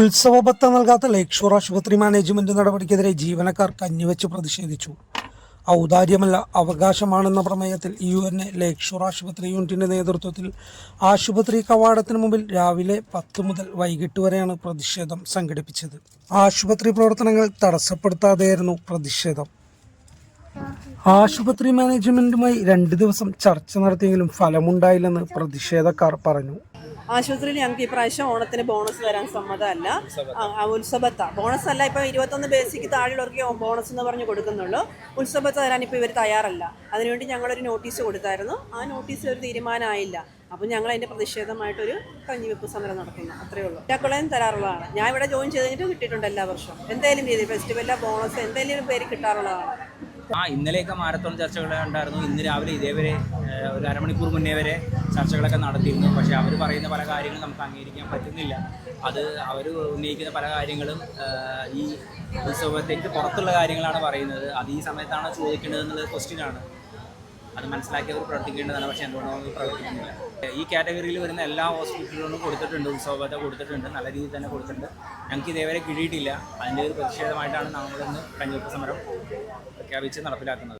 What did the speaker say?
ഉത്സവ ഭത്ത നൽകാത്ത ലേക്ക് ആശുപത്രി മാനേജ്മെന്റ് നടപടിക്കെതിരെ ജീവനക്കാർ കഞ്ഞിവെച്ച് പ്രതിഷേധിച്ചു. ഔദാര്യമല്ല അവകാശമാണെന്ന പ്രമേയത്തിൽ യു എൻ എ ലേക്ക് ആശുപത്രി യൂണിറ്റിന്റെ നേതൃത്വത്തിൽ ആശുപത്രി കവാടത്തിന് മുമ്പിൽ രാവിലെ പത്ത് മുതൽ വൈകിട്ട് വരെയാണ് പ്രതിഷേധം സംഘടിപ്പിച്ചത്. ആശുപത്രി പ്രവർത്തനങ്ങൾ തടസ്സപ്പെടുത്താതെയായിരുന്നു പ്രതിഷേധം. ആശുപത്രി മാനേജ്മെന്റുമായി രണ്ട് ദിവസം ചർച്ച നടത്തിയെങ്കിലും ഫലമുണ്ടായില്ലെന്ന് പ്രതിഷേധക്കാർ പറഞ്ഞു. ആശുപത്രിയിൽ ഞങ്ങൾക്ക് ഇപ്രാവശ്യം ഓണത്തിന് ബോണസ് തരാൻ സമ്മതമല്ല. ഉത്സവത്ത. ബോണസ് അല്ല ഇപ്പം ഇരുപത്തൊന്ന് ബേസിക്ക് താഴെയുള്ളവർക്ക് ബോണസ് എന്ന് പറഞ്ഞ് കൊടുക്കുന്നുള്ളൂ. ഉത്സവത്ത തരാൻ ഇപ്പോൾ ഇവർ തയ്യാറല്ല. അതിനുവേണ്ടി ഞങ്ങളൊരു നോട്ടീസ് കൊടുത്തായിരുന്നു. ആ നോട്ടീസ് ഒരു തീരുമാനമായില്ല. അപ്പം ഞങ്ങൾ അതിന്റെ പ്രതിഷേധമായിട്ടൊരു കഞ്ഞിവെപ്പ് സമരം നടത്തുന്നു അത്രയേ ഉള്ളൂ. കുളയും തരാറുള്ളതാണ്. ഞാൻ ഇവിടെ ജോയിൻ ചെയ്ത് കഴിഞ്ഞിട്ട് കിട്ടിയിട്ടുണ്ട് എല്ലാ വർഷവും. എന്തെങ്കിലും രീതി ഫെസ്റ്റിവലിലെ ബോണസ് എന്തെങ്കിലും പേര് കിട്ടാറുള്ളതാണ്. ആ ഇന്നലെയൊക്കെ മാരത്തോൺ ചർച്ചകൾ ഉണ്ടായിരുന്നു. ഇന്ന് രാവിലെ ഇതേവരെ ഒരു അരമണിക്കൂർ മുന്നേ വരെ ചർച്ചകളൊക്കെ നടത്തിയിരുന്നു. പക്ഷേ അവർ പറയുന്ന പല കാര്യങ്ങളും നമുക്ക് അംഗീകരിക്കാൻ പറ്റുന്നില്ല. അത് അവർ ഉന്നയിക്കുന്ന പല കാര്യങ്ങളും ഈ ഉത്സവത്തേക്ക് പുറത്തുള്ള കാര്യങ്ങളാണ് പറയുന്നത്. അത് ഈ സമയത്താണ് ചോദിക്കേണ്ടത് എന്നുള്ളത് ക്വസ്റ്റ്യൻ ആണ്. അത് മനസ്സിലാക്കി അവർ പ്രവർത്തിക്കേണ്ടതാണ് പക്ഷേ എന്തുകൊണ്ടോ അത് പ്രവർത്തിക്കുന്നില്ല. ഈ കാറ്റഗറിയിൽ വരുന്ന എല്ലാ ഹോസ്പിറ്റലുകളും കൊടുത്തിട്ടുണ്ട്. ഉത്സവത്തെ കൊടുത്തിട്ടുണ്ട്. നല്ല രീതിയിൽ തന്നെ കൊടുത്തിട്ടുണ്ട്. ഞങ്ങൾക്ക് ഇതേവരെ കിഴിയിട്ടില്ല അതിന്റെ ഒരു പ്രതിഷേധമായിട്ടാണ് നമ്മളിന്ന് കഞ്ഞിപ്പ് സമരം പ്രഖ്യാപിച്ച് നടപ്പിലാക്കുന്നത്.